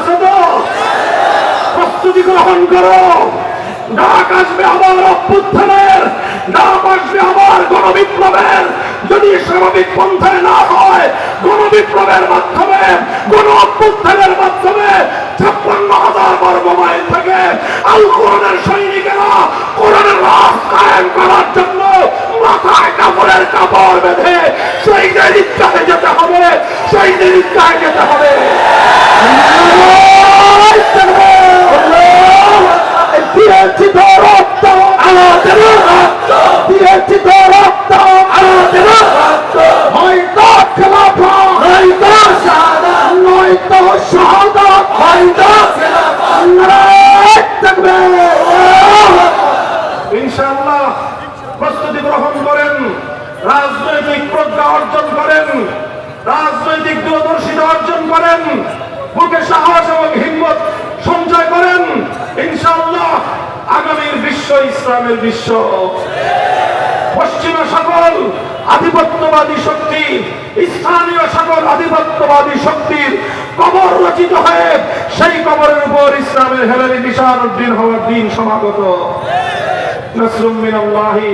আছে তো। প্রস্তুতি গ্রহণ করো। ডাক আসবে আবার অভ্যুত্থানের, ডাক আসবে আবার গণবিপ্লবের। যদি স্বাভাবিক পন্থায় না হয়, গণবিপ্লবের মাধ্যমে, গণ অভ্যুত্থানের মাধ্যমে ছাপ্পান্ন হাজার বর্গ মাইল থেকে আল কোরআনের সৈনিকেরা কোরআনের রাজ কায়েম করার জন্য মাথায় কাপড়ের কাপড় বেঁধে সেই ঈদগাহে যেতে হবে। সেই ঈদগাহে যেতে রক্ত রক্ত। দিয়েছি তো রক্ত সাদা নয়তো সাদা, হয়তো প্রস্তুতি গ্রহণ করেন, রাজনৈতিক প্রজ্ঞা অর্জন করেন, রাজনৈতিক দূরদর্শিতা অর্জন করেন ইসলামের বিশ্ব। পশ্চিমা সকল আধিপত্যবাদী শক্তি, স্থানীয় সকল আধিপত্যবাদী শক্তির কবর রচিত হয়ে সেই কবরের উপর ইসলামের হেলারি নিশান উদ্দিন হওয়ার দিন সমাগত। নসরুমিন আল্লাহি